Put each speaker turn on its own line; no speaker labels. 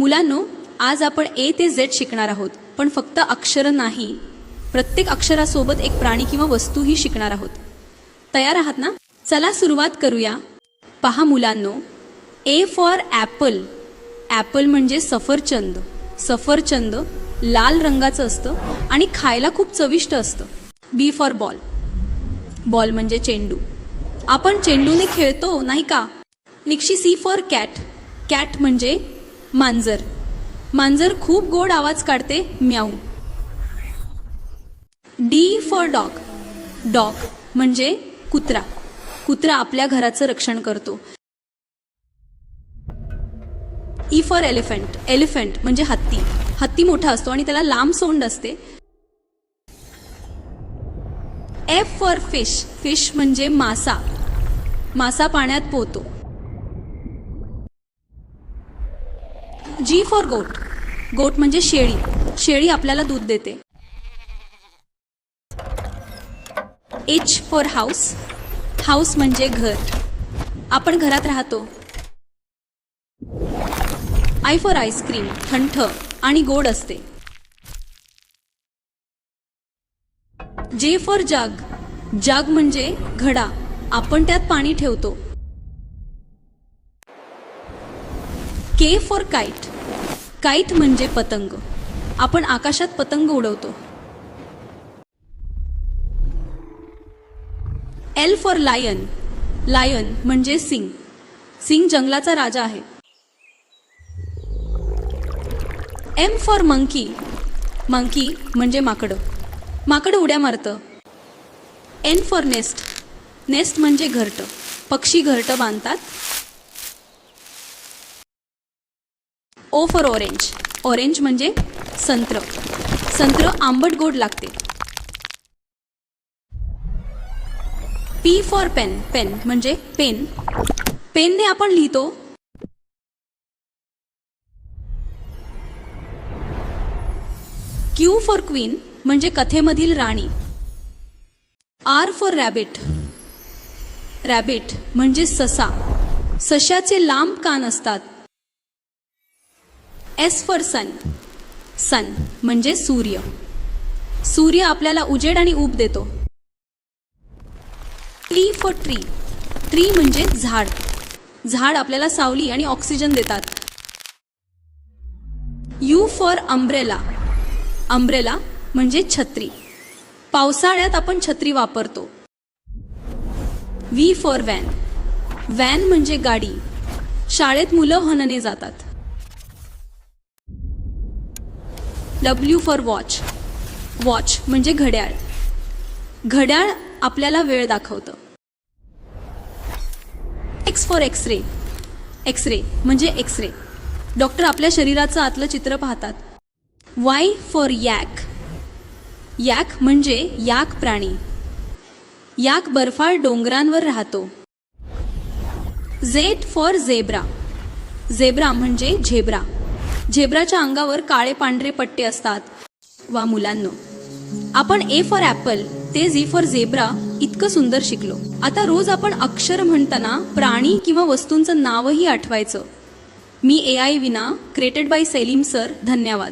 मुलांनो आज आपण ए ते झेड शिकणार आहोत पण फक्त अक्षर नाही. प्रत्येक अक्षरासोबत एक प्राणी किंवा वस्तूही शिकणार आहोत. तयार आहात ना? चला सुरुवात करूया. पहा मुलांनो ए फॉर ॲपल. ॲपल म्हणजे सफरचंद. सफरचंद लाल रंगाचं असतं आणि खायला खूप चविष्ट असतं. बी फॉर बॉल. बॉल म्हणजे चेंडू. आपण चेंडूने खेळतो नाही का? निक्षी सी फॉर कॅट. कॅट म्हणजे मांजर. मांजर खूप गोड आवाज काढते म्याऊ. डी फॉर डॉग डॉग म्हणजे कुत्रा. कुत्रा आपल्या घराचं रक्षण करतो. ई फॉर एलिफंट एलिफंट म्हणजे हत्ती. हत्ती मोठा असतो आणि त्याला लांब सोंड असते. एफ फॉर फिश फिश म्हणजे मासा. मासा पाण्यात पोहतो. जी फॉर गोट गोट म्हणजे शेळी. शेळी आपल्याला दूध देते. एच फॉर हाऊस हाऊस म्हणजे घर. आपण घरात राहतो. आय फॉर आईस्क्रीम थंठ आणि गोड असते. जे फॉर जग जग म्हणजे घडा. आपण त्यात पाणी ठेवतो. के फॉर काईट काईट म्हणजे पतंग. आपण आकाशात पतंग उडवतो. एल फॉर लायन लायन म्हणजे सिंग. सिंग जंगलाचा राजा आहे. एम फॉर मंकी मंकी म्हणजे माकडं. माकडं उड्या मारतं. एन फॉर नेस्ट नेस्ट म्हणजे घरटं. पक्षी घरटं बांधतात. ओ फॉर ऑरेंज ऑरेंज म्हणजे संत्र. संत्र आंबट गोड लागते. पी फॉर पेन पेन म्हणजे पेन पेनने आपण लिहितो. क्यू फॉर क्वीन म्हणजे कथेमधील राणी. आर फॉर रॅबिट रॅबिट म्हणजे ससा. सशाचे लांब कान असतात. एस फॉर सन सन म्हणजे सूर्य. सूर्य आपल्याला उजेड आणि ऊब देतो. ट्री फॉर ट्री ट्री म्हणजे झाड. झाड आपल्याला सावली आणि ऑक्सिजन देतात. यू फॉर अम्ब्रेला अम्ब्रेला म्हणजे छत्री. पावसाळ्यात आपण छत्री वापरतो. व्ही फॉर व्हॅन व्हॅन म्हणजे गाडी. शाळेत मुलं हनने जातात. डब्ल्यू फॉर वॉच वॉच म्हणजे घड्याळ. घड्याळ आपल्याला वेळ दाखवतं. X for X ray X ray म्हणजे एक्सरे डॉक्टर आपल्या शरीराचं आतलं चित्र पाहतात. वाय फॉर यॅक याक म्हणजे याक प्राणी. याक बर्फाळ डोंगरांवर राहतो. झेड फॉर झेब्रा झेब्रा म्हणजे झेब्रा. झेब्राच्या अंगावर काळे पांढरे पट्टे असतात. वा मुलांनो आपण ए फॉर ॲपल ते झी फॉर झेब्रा इतकं सुंदर शिकलो. आता रोज आपण अक्षर म्हणताना प्राणी किंवा वस्तूंचं नावही आठवायचं. मी ए आय विना क्रिएटेड बाय सेलीम सर धन्यवाद.